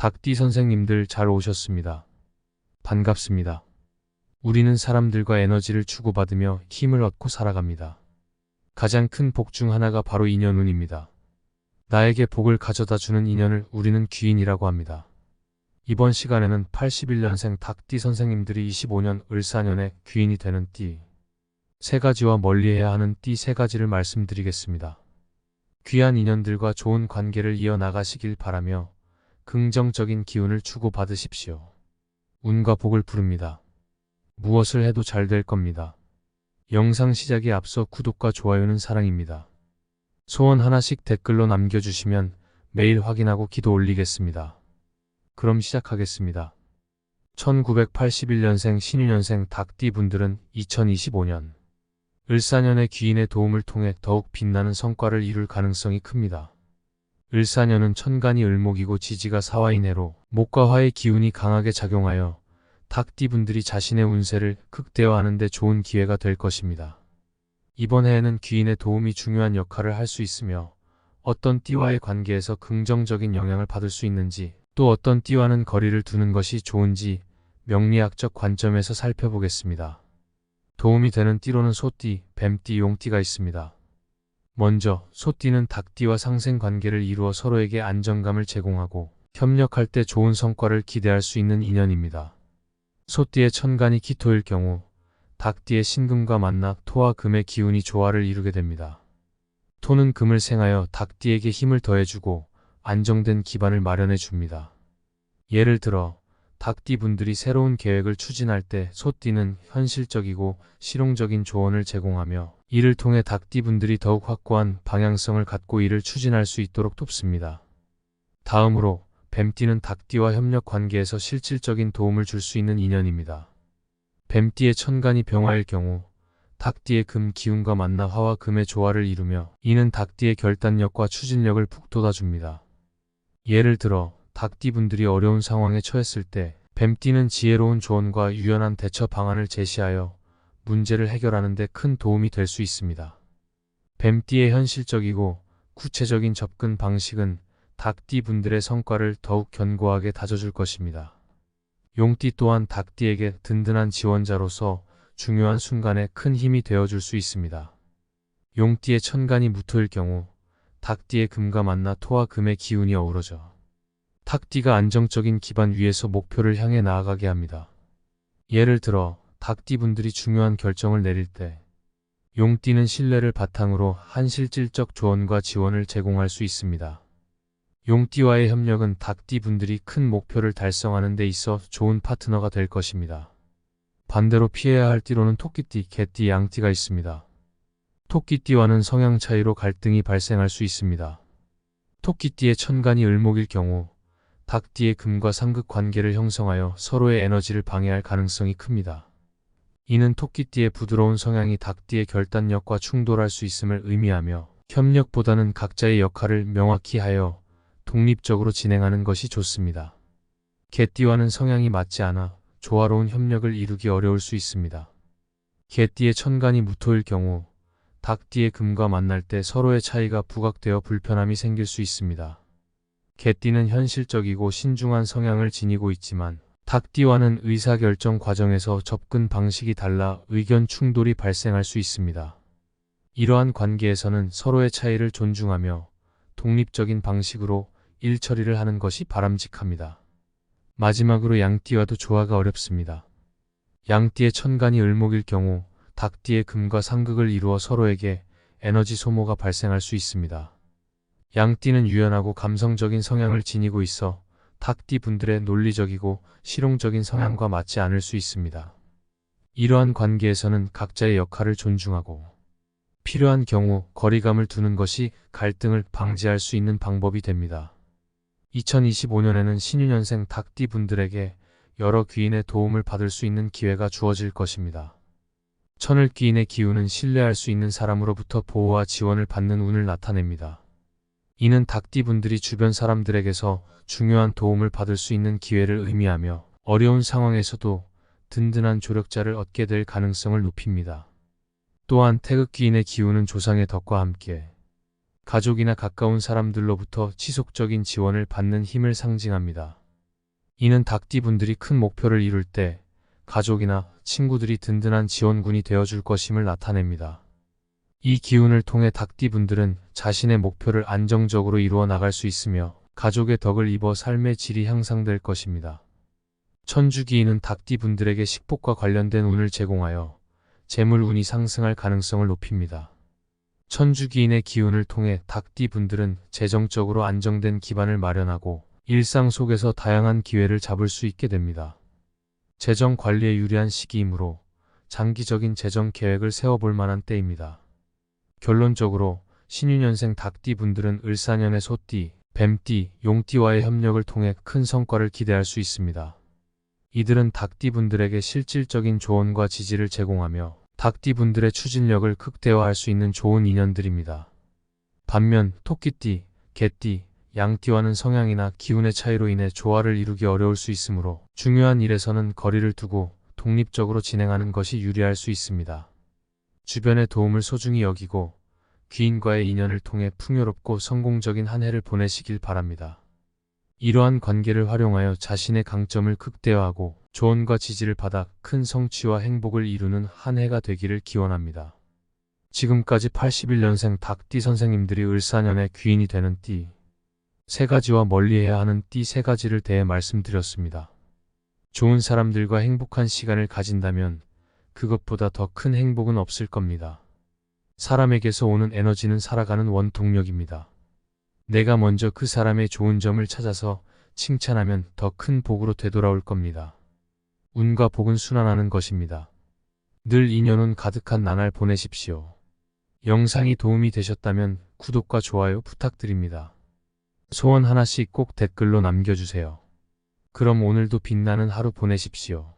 닭띠 선생님들 잘 오셨습니다. 반갑습니다. 우리는 사람들과 에너지를 주고받으며 힘을 얻고 살아갑니다. 가장 큰 복 중 하나가 바로 인연운입니다. 나에게 복을 가져다 주는 인연을 우리는 귀인이라고 합니다. 이번 시간에는 81년생 닭띠 선생님들이 25년 을사년에 귀인이 되는 띠. 세 가지와 멀리해야 하는 띠 세 가지를 말씀드리겠습니다. 귀한 인연들과 좋은 관계를 이어나가시길 바라며 긍정적인 기운을 주고받으십시오. 운과 복을 부릅니다. 무엇을 해도 잘 될 겁니다. 영상 시작에 앞서 구독과 좋아요는 사랑입니다. 소원 하나씩 댓글로 남겨주시면 매일 확인하고 기도 올리겠습니다. 그럼 시작하겠습니다. 1981년생 신유년생 닭띠 분들은 2025년 을사년의 귀인의 도움을 통해 더욱 빛나는 성과를 이룰 가능성이 큽니다. 을사년은 천간이 을목이고 지지가 사화인해로 목과 화의 기운이 강하게 작용하여 닭띠 분들이 자신의 운세를 극대화하는 데 좋은 기회가 될 것입니다. 이번 해에는 귀인의 도움이 중요한 역할을 할 수 있으며 어떤 띠와의 관계에서 긍정적인 영향을 받을 수 있는지 또 어떤 띠와는 거리를 두는 것이 좋은지 명리학적 관점에서 살펴보겠습니다. 도움이 되는 띠로는 소띠, 뱀띠, 용띠가 있습니다. 먼저 소띠는 닭띠와 상생 관계를 이루어 서로에게 안정감을 제공하고 협력할 때 좋은 성과를 기대할 수 있는 인연입니다. 소띠의 천간이 기토일 경우 닭띠의 신금과 만나 토와 금의 기운이 조화를 이루게 됩니다. 토는 금을 생하여 닭띠에게 힘을 더해주고 안정된 기반을 마련해 줍니다. 예를 들어 닭띠 분들이 새로운 계획을 추진할 때 소띠는 현실적이고 실용적인 조언을 제공하며 이를 통해 닭띠 분들이 더욱 확고한 방향성을 갖고 이를 추진할 수 있도록 돕습니다. 다음으로 뱀띠는 닭띠와 협력 관계에서 실질적인 도움을 줄 수 있는 인연입니다. 뱀띠의 천간이 병화일 경우 닭띠의 금 기운과 만나 화와 금의 조화를 이루며 이는 닭띠의 결단력과 추진력을 북돋아줍니다. 예를 들어 닭띠 분들이 어려운 상황에 처했을 때 뱀띠는 지혜로운 조언과 유연한 대처 방안을 제시하여 문제를 해결하는 데 큰 도움이 될 수 있습니다. 뱀띠의 현실적이고 구체적인 접근 방식은 닭띠 분들의 성과를 더욱 견고하게 다져줄 것입니다. 용띠 또한 닭띠에게 든든한 지원자로서 중요한 순간에 큰 힘이 되어줄 수 있습니다. 용띠의 천간이 무토일 경우 닭띠의 금과 만나 토와 금의 기운이 어우러져 닭띠가 안정적인 기반 위에서 목표를 향해 나아가게 합니다. 예를 들어 닭띠 분들이 중요한 결정을 내릴 때 용띠는 신뢰를 바탕으로 한실질적 조언과 지원을 제공할 수 있습니다. 용띠와의 협력은 닭띠 분들이 큰 목표를 달성하는 데 있어 좋은 파트너가 될 것입니다. 반대로 피해야 할 띠로는 토끼띠, 개띠, 양띠가 있습니다. 토끼띠와는 성향 차이로 갈등이 발생할 수 있습니다. 토끼띠의 천간이 을목일 경우 닭띠의 금과 상극 관계를 형성하여 서로의 에너지를 방해할 가능성이 큽니다. 이는 토끼띠의 부드러운 성향이 닭띠의 결단력과 충돌할 수 있음을 의미하며 협력보다는 각자의 역할을 명확히 하여 독립적으로 진행하는 것이 좋습니다. 개띠와는 성향이 맞지 않아 조화로운 협력을 이루기 어려울 수 있습니다. 개띠의 천간이 무토일 경우 닭띠의 금과 만날 때 서로의 차이가 부각되어 불편함이 생길 수 있습니다. 개띠는 현실적이고 신중한 성향을 지니고 있지만 닭띠와는 의사결정 과정에서 접근 방식이 달라 의견 충돌이 발생할 수 있습니다. 이러한 관계에서는 서로의 차이를 존중하며 독립적인 방식으로 일 처리를 하는 것이 바람직합니다. 마지막으로 양띠와도 조화가 어렵습니다. 양띠의 천간이 을목일 경우 닭띠의 금과 상극을 이루어 서로에게 에너지 소모가 발생할 수 있습니다. 양띠는 유연하고 감성적인 성향을 지니고 있어 닭띠 분들의 논리적이고 실용적인 성향과 맞지 않을 수 있습니다. 이러한 관계에서는 각자의 역할을 존중하고 필요한 경우 거리감을 두는 것이 갈등을 방지할 수 있는 방법이 됩니다. 2025년에는 신유년생 닭띠 분들에게 여러 귀인의 도움을 받을 수 있는 기회가 주어질 것입니다. 천을 귀인의 기운은 신뢰할 수 있는 사람으로부터 보호와 지원을 받는 운을 나타냅니다. 이는 닭띠분들이 주변 사람들에게서 중요한 도움을 받을 수 있는 기회를 의미하며 어려운 상황에서도 든든한 조력자를 얻게 될 가능성을 높입니다. 또한 태극기인의 기운은 조상의 덕과 함께 가족이나 가까운 사람들로부터 지속적인 지원을 받는 힘을 상징합니다. 이는 닭띠 분들이 큰 목표를 이룰 때 가족이나 친구들이 든든한 지원군이 되어줄 것임을 나타냅니다. 이 기운을 통해 닭띠 분들은 자신의 목표를 안정적으로 이루어 나갈 수 있으며 가족의 덕을 입어 삶의 질이 향상될 것입니다. 천주기인은 닭띠 분들에게 식복과 관련된 운을 제공하여 재물 운이 상승할 가능성을 높입니다. 천주기인의 기운을 통해 닭띠 분들은 재정적으로 안정된 기반을 마련하고 일상 속에서 다양한 기회를 잡을 수 있게 됩니다. 재정 관리에 유리한 시기이므로 장기적인 재정 계획을 세워볼 만한 때입니다. 결론적으로 신유년생 닭띠 분들은 을사년의 소띠, 뱀띠, 용띠와의 협력을 통해 큰 성과를 기대할 수 있습니다. 이들은 닭띠 분들에게 실질적인 조언과 지지를 제공하며 닭띠 분들의 추진력을 극대화할 수 있는 좋은 인연들입니다. 반면 토끼띠, 개띠, 양띠와는 성향이나 기운의 차이로 인해 조화를 이루기 어려울 수 있으므로 중요한 일에서는 거리를 두고 독립적으로 진행하는 것이 유리할 수 있습니다. 주변의 도움을 소중히 여기고 귀인과의 인연을 통해 풍요롭고 성공적인 한 해를 보내시길 바랍니다. 이러한 관계를 활용하여 자신의 강점을 극대화하고 조언과 지지를 받아 큰 성취와 행복을 이루는 한 해가 되기를 기원합니다. 지금까지 81년생 닭띠 선생님들이 을사년의 귀인이 되는 띠, 세 가지와 멀리해야 하는 띠 세 가지를 대해 말씀드렸습니다. 좋은 사람들과 행복한 시간을 가진다면 그것보다 더 큰 행복은 없을 겁니다. 사람에게서 오는 에너지는 살아가는 원동력입니다. 내가 먼저 그 사람의 좋은 점을 찾아서 칭찬하면 더 큰 복으로 되돌아올 겁니다. 운과 복은 순환하는 것입니다. 늘 인연운 가득한 나날 보내십시오. 영상이 도움이 되셨다면 구독과 좋아요 부탁드립니다. 소원 하나씩 꼭 댓글로 남겨주세요. 그럼 오늘도 빛나는 하루 보내십시오.